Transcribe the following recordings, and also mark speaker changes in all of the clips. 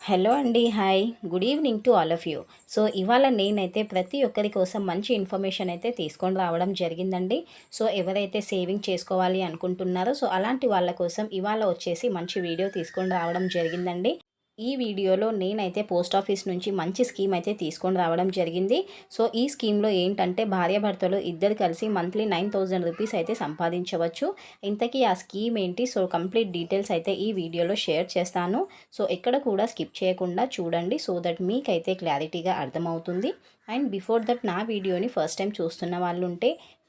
Speaker 1: Hello అండి hi. Good evening to all of you. So ఇవాళ నేనైతే ప్రతి ఒక్కరి కోసం మంచి ఇన్ఫర్మేషన్ అయితే తీసుకొని రావడం జరిగిందండి. సో ఎవరైతే సేవింగ్ చేసుకోవాలి అనుకుంటున్నారో సో అలాంటి వాళ్ళ కోసం ఇవాళ వచ్చేసి మంచి వీడియో తీసుకొని రావడం జరిగిందండి. ఈ వీడియోలో నేనైతే పోస్ట్ ఆఫీస్ నుంచి మంచి స్కీమ్ అయితే తీసుకొని రావడం జరిగింది. సో ఈ స్కీమ్లో ఏంటంటే భార్యాభర్తలు ఇద్దరు కలిసి మంత్లీ నైన్ థౌజండ్ రూపీస్ అయితే సంపాదించవచ్చు. ఇంతకీ ఆ స్కీమ్ ఏంటి? సో కంప్లీట్ డీటెయిల్స్ అయితే ఈ వీడియోలో షేర్ చేస్తాను. సో ఎక్కడ కూడా స్కిప్ చేయకుండా చూడండి సో దట్ మీకైతే క్లారిటీగా అర్థమవుతుంది. అండ్ బిఫోర్ దట్ నా వీడియోని ఫస్ట్ టైం చూస్తున్న వాళ్ళు ఉంటే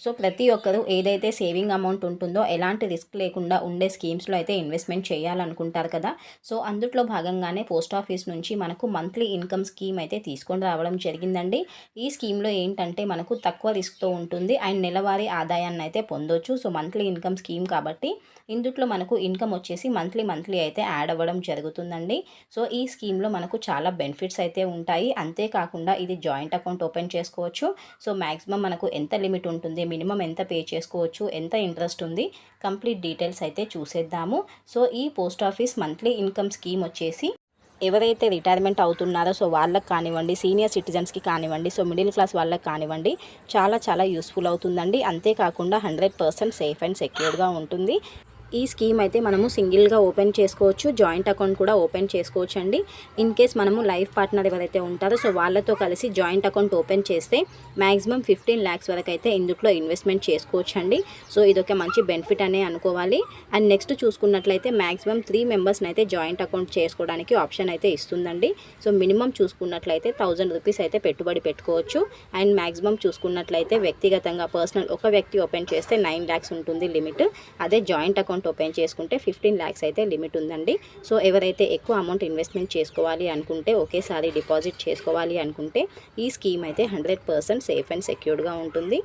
Speaker 1: సో ప్రతి ఒక్కరు ఏదైతే సేవింగ్ అమౌంట్ ఉంటుందో ఎలాంటి రిస్క్ లేకుండా ఉండే స్కీమ్స్లో అయితే ఇన్వెస్ట్మెంట్ చేయాలనుకుంటారు కదా. సో అందుట్లో భాగంగానే పోస్ట్ ఆఫీస్ నుంచి మనకు మంత్లీ ఇన్కమ్ స్కీమ్ అయితే తీసుకొని రావడం జరిగిందండి. ఈ స్కీమ్లో ఏంటంటే మనకు తక్కువ రిస్క్తో ఉంటుంది. అండ్ నెలవారీ ఆదాయాన్ని అయితే పొందొచ్చు. సో మంత్లీ ఇన్కమ్ స్కీమ్ కాబట్టి ఇందుట్లో మనకు ఇన్కమ్ వచ్చేసి మంత్లీ మంత్లీ అయితే యాడ్ అవ్వడం జరుగుతుందండి. సో ఈ స్కీమ్లో మనకు చాలా బెనిఫిట్స్ అయితే ఉంటాయి. అంతేకాకుండా ఇది జాయింట్ అకౌంట్ ఓపెన్ చేసుకోవచ్చు. సో మ్యాక్సిమం మనకు ఎంత లిమిట్ ఉంటుంది? మినిమం ఎంత పే చేసుకోవచ్చు ఎంత ఇంట్రెస్ట్ ఉంది కంప్లీట్ డీటెయిల్స్ అయితే చూసేద్దాము. సో ఈ post office monthly income scheme వచ్చేసి ఎవరైతే రిటైర్మెంట్ అవుతున్నారో సో వాళ్ళకి కానివ్వండి సీనియర్ సిటిజన్స్కి కానివ్వండి సో మిడిల్ క్లాస్ వాళ్ళకి కానివ్వండి చాలా చాలా యూస్ఫుల్ అవుతుందండి. అంతేకాకుండా హండ్రెడ్ పర్సెంట్ సేఫ్ అండ్ సెక్యూర్గా ఉంటుంది. ఈ స్కీమ్ అయితే మనము సింగిల్గా ఓపెన్ చేసుకోవచ్చు జాయింట్ అకౌంట్ కూడా ఓపెన్ చేసుకోవచ్చు అండి ఇన్ కేస్ మనము లైఫ్ పార్ట్నర్ ఎవరైతే ఉంటారో సో వాళ్ళతో కలిసి జాయింట్ అకౌంట్ ఓపెన్ చేస్తే మ్యాక్సిమం ఫిఫ్టీన్ ల్యాక్స్ వరకు అయితే ఇందుట్లో ఇన్వెస్ట్మెంట్ చేసుకోవచ్చు అండి సో ఇదొక మంచి బెనిఫిట్ అనే అనుకోవాలి. అండ్ నెక్స్ట్ చూసుకున్నట్లయితే మ్యాక్సిమం త్రీ మెంబర్స్ని అయితే జాయింట్ అకౌంట్ చేసుకోవడానికి ఆప్షన్ అయితే ఇస్తుందండి. సో మినిమం చూసుకున్నట్లయితే థౌజండ్ రూపీస్ అయితే పెట్టుబడి పెట్టుకోవచ్చు. అండ్ మ్యాక్సిమం చూసుకున్నట్లయితే వ్యక్తిగతంగా పర్సనల్ ఒక వ్యక్తి ఓపెన్ చేస్తే నైన్ ల్యాక్స్ ఉంటుంది లిమిట్. అదే జాయింట్ అకౌంట్ అకౌంట్ ఓపెన్ చేసుకుంటే ఫిఫ్టీన్ ల్యాక్స్ అయితే లిమిట్ ఉందండి. సో ఎవరైతే ఎక్కువ అమౌంట్ ఇన్వెస్ట్మెంట్ చేసుకోవాలి అనుకుంటే ఒకేసారి డిపాజిట్ చేసుకోవాలి అనుకుంటే ఈ స్కీమ్ అయితే హండ్రెడ్ పర్సెంట్ సేఫ్ అండ్ సెక్యూర్డ్గా ఉంటుంది.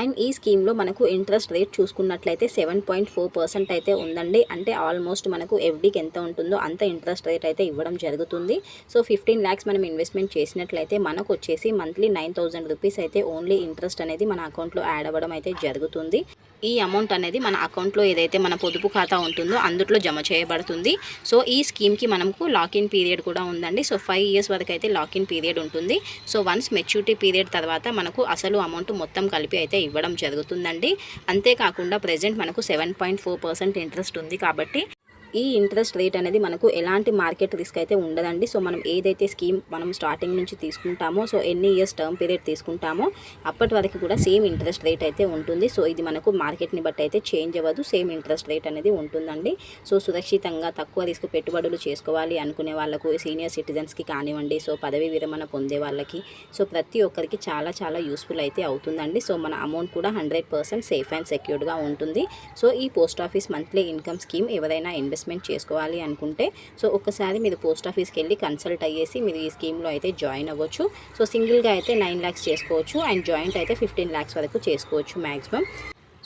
Speaker 1: అండ్ ఈ స్కీమ్లో మనకు ఇంట్రెస్ట్ రేట్ చూసుకున్నట్లయితే సెవెన్ పాయింట్ ఫోర్ పర్సెంట్ అయితే ఉందండి. అంటే ఆల్మోస్ట్ మనకు ఎఫ్డీకి ఎంత ఉంటుందో అంత ఇంట్రెస్ట్ రేట్ అయితే ఇవ్వడం జరుగుతుంది. సో ఫిఫ్టీన్ ల్యాక్స్ మనం ఇన్వెస్ట్మెంట్ చేసినట్లయితే మనకు వచ్చేసి మంత్లీ నైన్ థౌసండ్ రూపీస్ అయితే ఓన్లీ ఇంట్రెస్ట్ అనేది మన అకౌంట్లో యాడ్ అవ్వడం అయితే జరుగుతుంది. ఈ అమౌంట్ అనేది మన అకౌంట్లో ఏదైతే మన పొదుపు ఖాతా ఉంటుందో అందులో జమ చేయబడుతుంది. సో ఈ స్కీమ్కి మనకు లాకిన్ పీరియడ్ కూడా ఉందండి. సో ఫైవ్ ఇయర్స్ వరకు అయితే లాకిన్ పీరియడ్ ఉంటుంది. సో వన్స్ మెచ్యూరిటీ పీరియడ్ తర్వాత మనకు అసలు అమౌంట్ మొత్తం కలిపి అయితే ఇవ్వడం జరుగుతుందండి. అంతేకాకుండా ప్రజెంట్ మనకు seven point four percent interest ఉంది కాబట్టి ఈ ఇంట్రెస్ట్ రేట్ అనేది మనకు ఎలాంటి మార్కెట్ రిస్క్ అయితే ఉండదండి. సో మనం ఏదైతే స్కీమ్ మనం స్టార్టింగ్ నుంచి తీసుకుంటామో సో ఎన్ని ఇయర్స్ టర్మ్ పీరియడ్ తీసుకుంటామో అప్పటి వరకు కూడా సేమ్ ఇంట్రెస్ట్ రేట్ అయితే ఉంటుంది. సో ఇది మనకు మార్కెట్ని బట్టి అయితే చేంజ్ అవ్వదు. సేమ్ ఇంట్రెస్ట్ రేట్ అనేది ఉంటుందండి. సో సురక్షితంగా తక్కువ రిస్క్ పెట్టుబడులు చేసుకోవాలి అనుకునే వాళ్ళకు సీనియర్ సిటిజన్స్కి కానివ్వండి సో పదవి విరమణ పొందే వాళ్ళకి సో ప్రతి ఒక్కరికి చాలా చాలా యూస్ఫుల్ అయితే అవుతుందండి. సో మన అమౌంట్ కూడా హండ్రెడ్ పర్సెంట్ సేఫ్ అండ్ సెక్యూర్డ్గా ఉంటుంది. సో ఈ post office monthly income scheme ఎవరైనా ఇన్వెస్ట్ ఇన్వెస్ట్మెంట్ చేసుకోవాలి అనుకుంటే సో ఒకసారి మీరు పోస్ట్ ఆఫీస్కి వెళ్ళి కన్సల్ట్ అయ్యేసి మీరు ఈ స్కీమ్లో అయితే జాయిన్ అవ్వచ్చు. సో సింగిల్గా అయితే నైన్ ల్యాక్స్ చేసుకోవచ్చు అండ్ జాయింట్ అయితే ఫిఫ్టీన్ ల్యాక్స్ వరకు చేసుకోవచ్చు maximum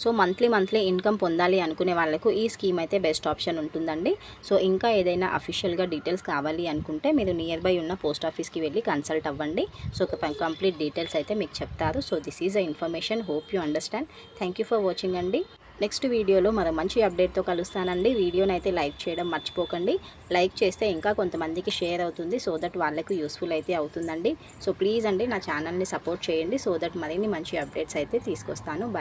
Speaker 1: so monthly monthly income పొందాలి అనుకునే వాళ్ళకు ఈ స్కీమ్ అయితే బెస్ట్ ఆప్షన్ ఉంటుందండి. సో ఇంకా ఏదైనా అఫీషియల్గా డీటెయిల్స్ కావాలి అనుకుంటే మీరు నియర్ బై ఉన్న పోస్ట్ ఆఫీస్కి వెళ్ళి కన్సల్ట్ అవ్వండి. సో కంప్లీట్ డీటెయిల్స్ అయితే మీకు చెప్తారు. So this is a information hope you understand thank for watching అండి. నెక్స్ట్ వీడియోలో మరో మంచి అప్డేట్తో కలుస్తానండి. వీడియోని అయితే లైక్ చేయడం మర్చిపోకండి. లైక్ చేస్తే ఇంకా కొంతమందికి షేర్ అవుతుంది. సో దట్ వాళ్ళకు యూస్ఫుల్ అయితే అవుతుందండి. సో ప్లీజ్ అండి నా ఛానల్ని సపోర్ట్ చేయండి. సో దట్ మరిన్ని మంచి అప్డేట్స్ అయితే తీసుకొస్తాను. బాయ్